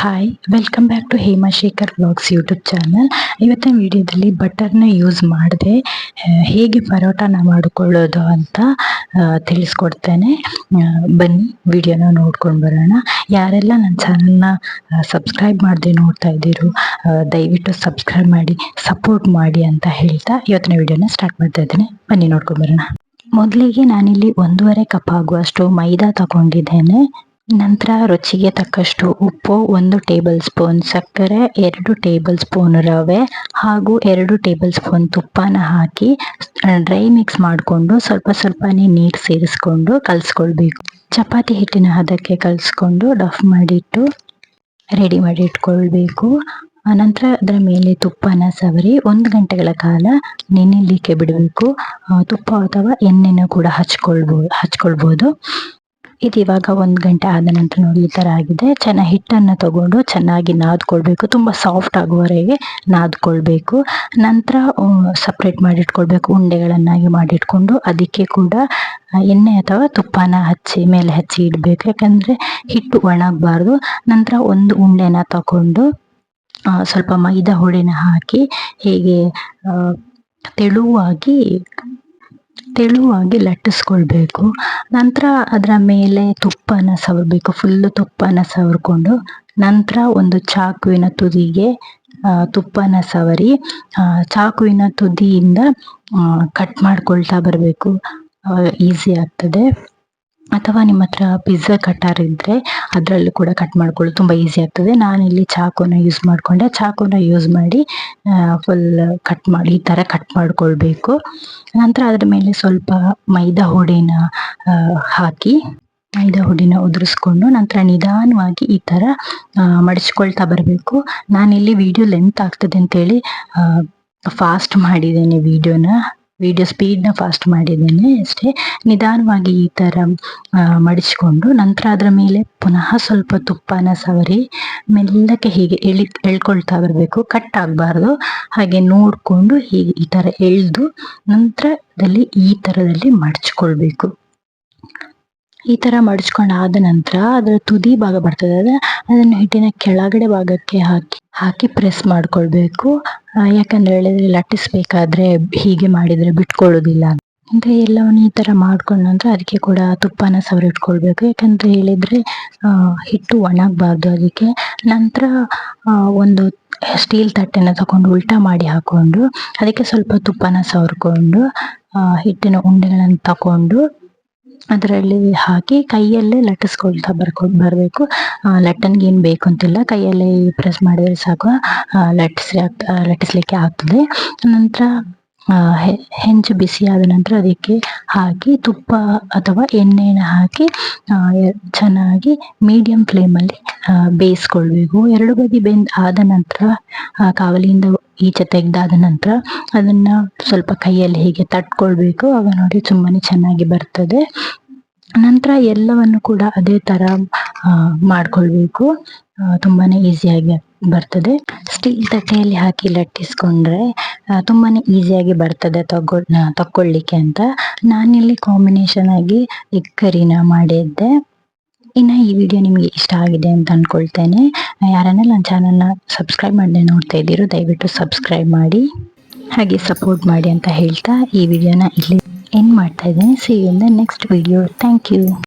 Hi welcome back to Hemashekhar blogs YouTube channel ಇವತ್ತಿನ ವಿಡಿಯೋದಲ್ಲಿ ಬಟರ್ನ use ಮಾಡಿದೆ ಹೇಗೆ ಪರೋಟಾನ ಮಾಡಿಕೊಳ್ಳೋದು ಅಂತ ತಿಳಿಸ್ಕೊಡ್ತೇನೆ. ಬನ್ನಿ, ವಿಡಿಯೋನ ನೋಡ್ಕೊಂಡು ಬರೋಣ. ಯಾರೆಲ್ಲ ನನ್ನ ಚಾನಲ್ನ ಸಬ್ಸ್ಕ್ರೈಬ್ ಮಾಡದೆ ನೋಡ್ತಾ ಇದ್ದೀರೋ ದಯವಿಟ್ಟು ಸಬ್ಸ್ಕ್ರೈಬ್ ಮಾಡಿ ಸಪೋರ್ಟ್ ಮಾಡಿ ಅಂತ ಹೇಳ್ತಾ ಇವತ್ತಿನ ವಿಡಿಯೋನ ಸ್ಟಾರ್ಟ್ ಮಾಡ್ತಾ ಇದ್ದೇನೆ. ಬನ್ನಿ, ನೋಡ್ಕೊಂಡು ಬರೋಣ. ಮೊದಲಿಗೆ ನಾನಿಲ್ಲಿ ಒಂದೂವರೆ ಕಪ್ ಆಗುವಷ್ಟು ಮೈದಾ ತಗೊಂಡಿದ್ದೇನೆ. ನಂತರ ರುಚಿಗೆ ತಕ್ಕಷ್ಟು ಉಪ್ಪು, ಒಂದು ಟೇಬಲ್ ಸ್ಪೂನ್ ಸಕ್ಕರೆ, ಎರಡು ಟೇಬಲ್ ಸ್ಪೂನ್ ರವೆ ಹಾಗೂ ಎರಡು ಟೇಬಲ್ ಸ್ಪೂನ್ ತುಪ್ಪನ ಹಾಕಿ ಡ್ರೈ ಮಿಕ್ಸ್ ಮಾಡಿಕೊಂಡು ಸ್ವಲ್ಪ ಸ್ವಲ್ಪನೇ ನೀರು ಸೇರಿಸ್ಕೊಂಡು ಕಲಿಸ್ಕೊಳ್ಬೇಕು. ಚಪಾತಿ ಹಿಟ್ಟಿನ ಹದಕ್ಕೆ ಕಲಿಸ್ಕೊಂಡು ಡಫ್ ಮಾಡಿಟ್ಟು ರೆಡಿ ಮಾಡಿ ಇಟ್ಕೊಳ್ಬೇಕು. ಆನಂತರ ಅದರ ಮೇಲೆ ತುಪ್ಪನ ಸವರಿ, ಒಂದು ಗಂಟೆಗಳ ಕಾಲ ನೆನೆಲಿಕ್ಕೆ ಬಿಡಬೇಕು. ತುಪ್ಪ ಅಥವಾ ಎಣ್ಣೆನ ಕೂಡ ಹಚ್ಕೊಳ್ಬೋ, ಹಚ್ಕೊಳ್ಬೋದು. ಇದು ಇವಾಗ ಒಂದು ಗಂಟೆ ಆದ ನಂತರ ನೋಡಿ ಈ ಥರ ಆಗಿದೆ. ಚೆನ್ನಾಗಿ ಹಿಟ್ಟನ್ನು ತಗೊಂಡು ಚೆನ್ನಾಗಿ ನಾದ್ಕೊಳ್ಬೇಕು. ತುಂಬ ಸಾಫ್ಟ್ ಆಗುವವರೆಗೆ ನಾದ್ಕೊಳ್ಬೇಕು. ನಂತರ ಸಪ್ರೇಟ್ ಮಾಡಿಟ್ಕೊಳ್ಬೇಕು. ಉಂಡೆಗಳನ್ನಾಗಿ ಮಾಡಿಟ್ಕೊಂಡು ಅದಕ್ಕೆ ಕೂಡ ಎಣ್ಣೆ ಅಥವಾ ತುಪ್ಪನ ಹಚ್ಚಿ ಮೇಲೆ ಹಚ್ಚಿ ಇಡಬೇಕು. ಯಾಕಂದರೆ ಹಿಟ್ಟು ಒಣಗಬಾರ್ದು. ನಂತರ ಒಂದು ಉಂಡೆನ ತಗೊಂಡು ಸ್ವಲ್ಪ ಮೈದಾ ಹುಳಿನ ಹಾಕಿ, ಹೀಗೆ ತೆಳುವಾಗಿ ತೆಳುವಾಗಿ ಲಟ್ಟಿಸ್ಕೊಳ್ಬೇಕು. ನಂತರ ಅದರ ಮೇಲೆ ತುಪ್ಪನ ಸವರಬೇಕು. ಫುಲ್ಲು ತುಪ್ಪನ ಸವರ್ಕೊಂಡು ನಂತರ ಒಂದು ಚಾಕುವಿನ ತುದಿಗೆ ತುಪ್ಪನ ಸವರಿ ಚಾಕುವಿನ ತುದಿಯಿಂದ ಕಟ್ ಮಾಡ್ಕೊಳ್ತಾ ಬರಬೇಕು. ಈಸಿ ಆಗ್ತದೆ. ಅಥವಾ ನಿಮ್ಮ ಹತ್ರ ಪಿಜ್ಜಾ ಕಟ್ಟಾರ್ ಇದ್ದರೆ ಅದರಲ್ಲೂ ಕೂಡ ಕಟ್ ಮಾಡ್ಕೊಳ್ಳೋದು ತುಂಬ ಈಸಿ ಆಗ್ತದೆ. ನಾನಿಲ್ಲಿ ಚಾಕುನ ಯೂಸ್ ಮಾಡಿಕೊಂಡೆ. ಚಾಕುನ ಯೂಸ್ ಮಾಡಿ ಫುಲ್ ಕಟ್ ಮಾಡಿ ಈ ಥರ ಕಟ್ ಮಾಡ್ಕೊಳ್ಬೇಕು. ನಂತರ ಅದ್ರ ಮೇಲೆ ಸ್ವಲ್ಪ ಮೈದಾ ಹುಡಿನ ಹಾಕಿ, ಮೈದಾ ಹುಡಿನ ಉದುರಿಸ್ಕೊಂಡು ನಂತರ ನಿಧಾನವಾಗಿ ಈ ಥರ ಮಡಿಸ್ಕೊಳ್ತಾ ಬರಬೇಕು. ನಾನಿಲ್ಲಿ ವಿಡಿಯೋ ಲೆಂತ್ ಆಗ್ತದೆ ಅಂತೇಳಿ ಫಾಸ್ಟ್ ಮಾಡಿದ್ದೇನೆ ವಿಡಿಯೋನ ವಿಡಿಯೋ ಸ್ಪೀಡ್ನ ಫಾಸ್ಟ್ ಮಾಡಿದ್ದೇನೆ ಅಷ್ಟೇ. ನಿಧಾನವಾಗಿ ಈ ಥರ ಮಡಿಸ್ಕೊಂಡು ನಂತರ ಅದರ ಮೇಲೆ ಪುನಃ ಸ್ವಲ್ಪ ತುಪ್ಪನ ಸವರಿ, ಮೆಲ್ಲಕ್ಕೆ ಹೀಗೆ ಎಳಿ, ಎಳ್ಕೊಳ್ತಾ ಬರಬೇಕು. ಕಟ್ ಆಗಬಾರ್ದು. ಹಾಗೆ ನೋಡಿಕೊಂಡು ಹೀಗೆ ಈ ಥರ ಎಳೆದು ನಂತರದಲ್ಲಿ ಈ ಥರದಲ್ಲಿ ಮಡಚ್ಕೊಳ್ಬೇಕು. ಈ ಥರ ಮಡಚ್ಕೊಂಡು ಆದ ನಂತರ ಅದರ ತುದಿ ಭಾಗ ಬರ್ತದೆ. ಅದ ಅದನ್ನು ಹಿಟ್ಟಿನ ಕೆಳಗಡೆ ಭಾಗಕ್ಕೆ ಹಾಕಿ ಹಾಕಿ ಪ್ರೆಸ್ ಮಾಡ್ಕೊಳ್ಬೇಕು. ಯಾಕಂದ್ರೆ ಹೇಳಿದ್ರೆ ಲಟ್ಟಿಸ್ಬೇಕಾದ್ರೆ ಹೀಗೆ ಮಾಡಿದ್ರೆ ಬಿಟ್ಕೊಳ್ಳೋದಿಲ್ಲ ಅಂದ್ರೆ ಎಲ್ಲವನ್ನು ಈ ಥರ ಮಾಡ್ಕೊಂಡ ನಂತರ ಅದಕ್ಕೆ ಕೂಡ ತುಪ್ಪನ ಸವರಿಟ್ಕೊಳ್ಬೇಕು. ಯಾಕಂದ್ರೆ ಹೇಳಿದ್ರೆ ಹಿಟ್ಟು ಒಣಗಬಾರ್ದು ಅದಕ್ಕೆ. ನಂತರ ಒಂದು ಸ್ಟೀಲ್ ತಟ್ಟೆನ ತಗೊಂಡು ಉಲ್ಟಾ ಮಾಡಿ ಹಾಕೊಂಡು ಅದಕ್ಕೆ ಸ್ವಲ್ಪ ತುಪ್ಪನ ಸವರ್ಕೊಂಡು ಹಿಟ್ಟಿನ ಉಂಡೆಗಳನ್ನು ತಕೊಂಡು ಅದರಲ್ಲಿ ಹಾಕಿ ಕೈಯಲ್ಲೇ ಲಟ್ಟಿಸ್ಕೊಳ್ತಾ ಬರ್ಕೊಂಡು ಬರಬೇಕು. ಲಟ್ಟನ್ಗೆ ಏನು ಬೇಕು ಅಂತಿಲ್ಲ ಕೈಯಲ್ಲೇ ಪ್ರೆಸ್ ಮಾಡಿದ್ರೆ ಸಾಕು. ಲಟ್ಟಿಸಿ ಲಟ್ಟಿಸ್ಲಿಕ್ಕೆ ಆಗ್ತದೆ. ನಂತರ ಹೆಂಚು ಬಿಸಿ ಆದ ನಂತರ ಅದಕ್ಕೆ ಹಾಕಿ ತುಪ್ಪ ಅಥವಾ ಎಣ್ಣೆನ ಹಾಕಿ ಚೆನ್ನಾಗಿ ಮೀಡಿಯಂ ಫ್ಲೇಮಲ್ಲಿ ಬೇಯಿಸ್ಕೊಳ್ಬೇಕು. ಎರಡು ಬದಿ ಬೆಂದ್ ಆದ ನಂತರ ಕಾವಲಿಯಿಂದ ಈಚೆ ತೆಗ್ದಾದ ನಂತರ ಅದನ್ನ ಸ್ವಲ್ಪ ಕೈಯಲ್ಲಿ ಹೀಗೆ ತಟ್ಕೊಳ್ಬೇಕು. ಆಗ ನೋಡಿ ತುಂಬಾನೇ ಚೆನ್ನಾಗಿ ಬರ್ತದೆ. ನಂತರ ಎಲ್ಲವನ್ನು ಕೂಡ ಅದೇ ತರ ಮಾಡ್ಕೊಳ್ಬೇಕು. ತುಂಬಾನೇ ಈಸಿಯಾಗಿ ಬರ್ತದೆ. ಸ್ಟೀಲ್ ತಟ್ಟೆಯಲ್ಲಿ ಹಾಕಿ ಲಟ್ಟಿಸ್ಕೊಂಡ್ರೆ ತುಂಬಾನೇ ಈಸಿಯಾಗಿ ಬರ್ತದೆ ತಗೊ ತಕ್ಕೊಳ್ಳಿಕ್ಕೆ ಅಂತ. ನಾನಿಲ್ಲಿ ಕಾಂಬಿನೇಷನ್ ಆಗಿ ಎಗ್ ಕರಿನ ಮಾಡಿದ್ದೆ. ಇನ್ನು ಈ ವಿಡಿಯೋ ನಿಮಗೆ ಇಷ್ಟ ಆಗಿದೆ ಅಂತ ಅಂದ್ಕೊಳ್ತೇನೆ ಯಾರನ್ನ ನನ್ನ ಚಾನಲ್ನ ಸಬ್ಸ್ಕ್ರೈಬ್ ಮಾಡದೆ ನೋಡ್ತಾ ಇದ್ದೀರೋ, ದಯವಿಟ್ಟು ಸಬ್ಸ್ಕ್ರೈಬ್ ಮಾಡಿ. ಹಾಗೆ ಸಪೋರ್ಟ್ ಮಾಡಿ ಅಂತ ಹೇಳ್ತಾ ಈ ವಿಡಿಯೋನ ಇಲ್ಲಿ ಎಂಡ್ ಮಾಡ್ತಾ ಇದ್ದೀನಿ. See in the next video thank you